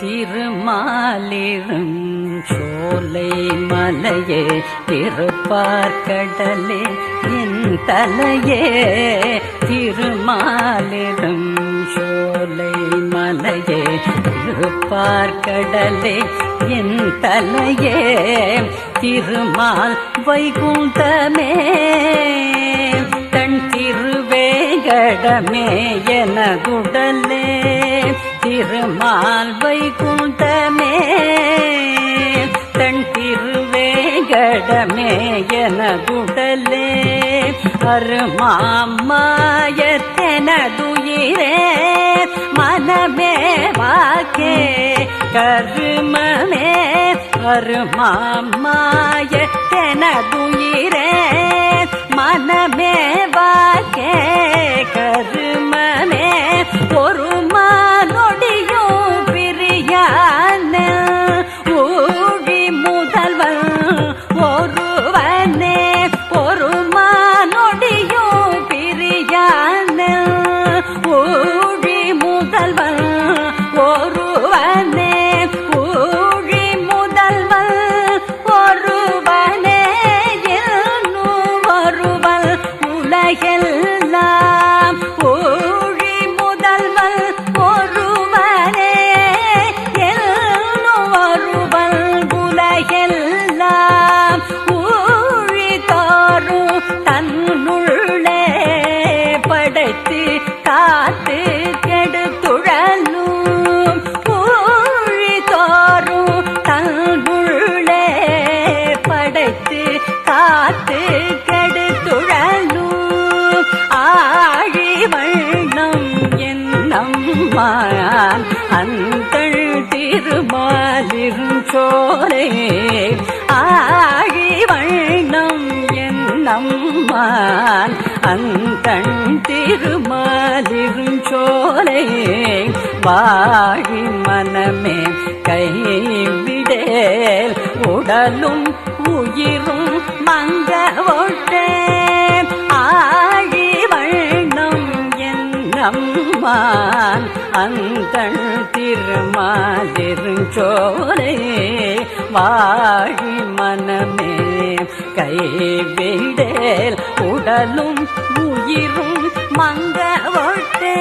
திருமாலிரும் சோலை மலையே திருப்பார்கடலே என் தலையே. திருமாலிரும் சோலை மலையே திருப்பார்கடலே என் தலையே. திருமால் வைகுந்தமே தன் திருவேகடமே என குடலே திருமால் வைகுந்தமே தன் திருவேங்கடமே எனதுடலே அருமாமாயத்தெனதுயிரே மனமே வாக்கே கருமமே அருமாமாயத்தெனதுயிரே உலகெல்லாம் ஊழி திருமாலிருஞ்சோரே ஆகி வண்ணம் என்னம்மான் அந்தண் திருமாலிருஞ்சோலை வாகி மனமே கைவிடேல் உடலும் உயிரும் மங்க அம்மான் அந்த திருமாலிருஞ்சோலை வாழி மனமே கைவிடேல் உடலும் உயிரும் மங்க ஒட்டே